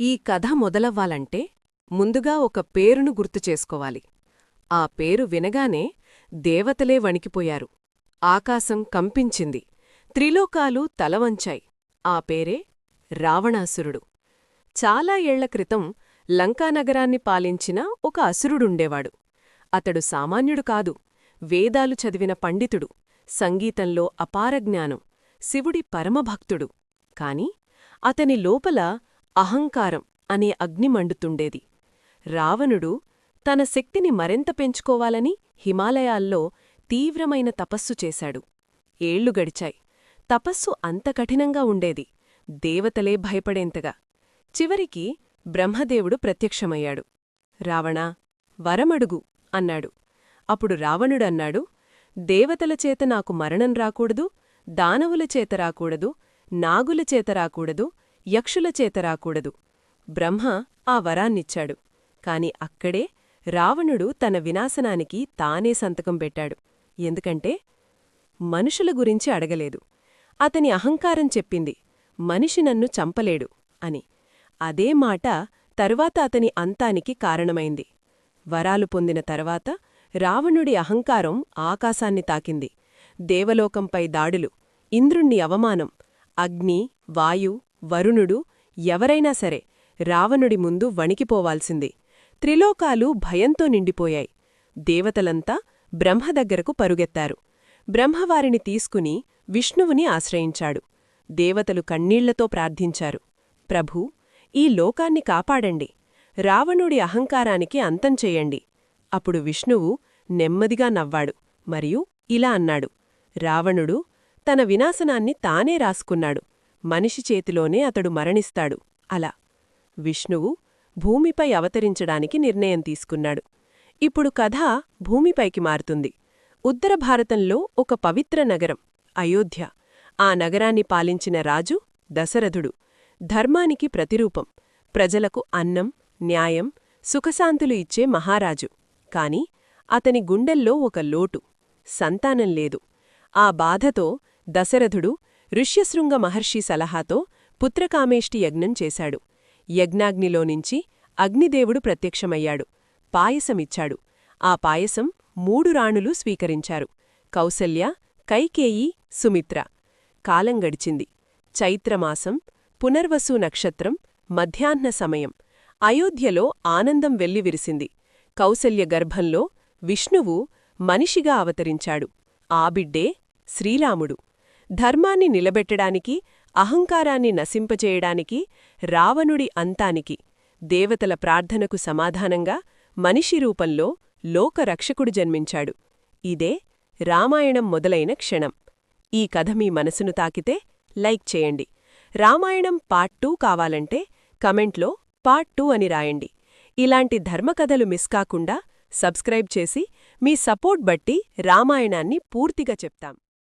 ఈ కథ మొదలవ్వాలంటే ముందుగా ఒక పేరును గుర్తుచేసుకోవాలి ఆ పేరు వినగానే దేవతలే వణికిపోయారు. ఆకాశం కంపించింది. త్రిలోకాలు తలవంచాయి. ఆ పేరే రావణాసురుడు. చాలా ఏళ్ళ క్రితం లంకానగరాన్ని పాలించిన ఒక అసురుడుండేవాడు. అతడు సామాన్యుడు కాదు. వేదాలు చదివిన పండితుడు. సంగీతంలో అపారజ్ఞానం శివుడి పరమభక్తుడు. కాని అతని లోపల అహంకారం అనే అగ్ని మండుతుండేది. రావణుడు తన శక్తిని మరెంత పెంచుకోవాలని హిమాలయాల్లో తీవ్రమైన తపస్సు చేశాడు. ఏళ్ళు గడిచాయి. తపస్సు అంత కఠినంగా ఉండేది. దేవతలే భయపడేంతగా. చివరికి బ్రహ్మదేవుడు ప్రత్యక్షమయ్యాడు. రావణా వరమడుగు అన్నాడు. అప్పుడు రావణుడన్నాడు దేవతలచేత నాకు మరణం రాకూడదు దానవులచేత రాకూడదు నాగులచేత రాకూడదు యక్షుల చేత రాకూడదు. బ్రహ్మ ఆ వరాన్నిచ్చాడు. కాని అక్కడే రావణుడు తన వినాశనానికి తానే సంతకం పెట్టాడు. ఎందుకంటే మనుషుల గురించి అడగలేదు. అతని అహంకారం చెప్పింది. మనిషి నన్ను చంపలేడు అని. అదే మాట తరువాత అతని అంతానికి కారణమైంది. వరాలు పొందిన తర్వాత రావణుడి అహంకారం ఆకాశాన్ని తాకింది. దేవలోకంపై దాడులు ఇంద్రుణ్ణి అవమానం అగ్ని వాయు వరుణుడు ఎవరైనా సరే రావణుడి ముందు వణికిపోవాల్సింది. త్రిలోకాలు భయంతో నిండిపోయాయి. దేవతలంతా బ్రహ్మ దగ్గరకు పరుగెత్తారు. బ్రహ్మవారిని తీసుకుని విష్ణువుని ఆశ్రయించాడు. దేవతలు కన్నీళ్ళతో ప్రార్థించారు. ప్రభూ ఈ లోకాన్ని కాపాడండి. రావణుడి అహంకారానికి అంతం చేయండి. అప్పుడు విష్ణువు నెమ్మదిగా నవ్వాడు. మరియు ఇలా అన్నాడు. రావణుడు తన వినాశనాన్ని తానే రాసుకున్నాడు. మనిషి చేతిలోనే అతడు మరణిస్తాడు. అలా విష్ణువు భూమిపై అవతరించడానికి నిర్ణయం తీసుకున్నాడు. ఇప్పుడు కథ భూమిపైకి మారుతుంది. ఉత్తర భారతంలో ఒక పవిత్ర నగరం అయోధ్య. ఆ నగరాన్ని పాలించిన రాజు దశరథుడు. ధర్మానికి ప్రతిరూపం. ప్రజలకు అన్నం న్యాయం సుఖశాంతులు ఇచ్చే మహారాజు. కాని అతని గుండెల్లో ఒక లోటు. సంతానం లేదు. ఆ బాధతో దశరథుడు ఋష్యశృంగ మహర్షి సలహాతో పుత్రకామేష్టి యజ్ఞం చేశాడు. యజ్ఞాగ్నిలోనించి అగ్నిదేవుడు ప్రత్యక్షమయ్యాడు. పాయసమిచ్చాడు. ఆ పాయసం మూడు రాణులు స్వీకరించారు. కౌసల్య కైకేయి సుమిత్ర. కాలం గడిచింది. చైత్రమాసం పునర్వసు నక్షత్రం మధ్యాహ్న సమయం. అయోధ్యలో ఆనందం వెల్లివిరిసింది. కౌసల్య గర్భంలో విష్ణువు మనిషిగా అవతరించాడు. ఆ బిడ్డే శ్రీరాముడు. ధర్మాన్ని నిలబెట్టడానికి అహంకారాన్ని నశింపచేయడానికి రావణుడి అంతానికి దేవతల ప్రార్థనకు సమాధానంగా మనిషి రూపంలో లోకరక్షకుడు జన్మించాడు. ఇదే రామాయణం మొదలైన క్షణం. ఈ కథ మీ మనసును తాకితే లైక్ చేయండి. రామాయణం పార్ట్ టూ కావాలంటే కమెంట్లో పార్ట్ టూ అని రాయండి. ఇలాంటి ధర్మకథలు మిస్ కాకుండా సబ్స్క్రైబ్ చేసి మీ సపోర్ట్ బట్టి రామాయణాన్ని పూర్తిగా చెప్తాం.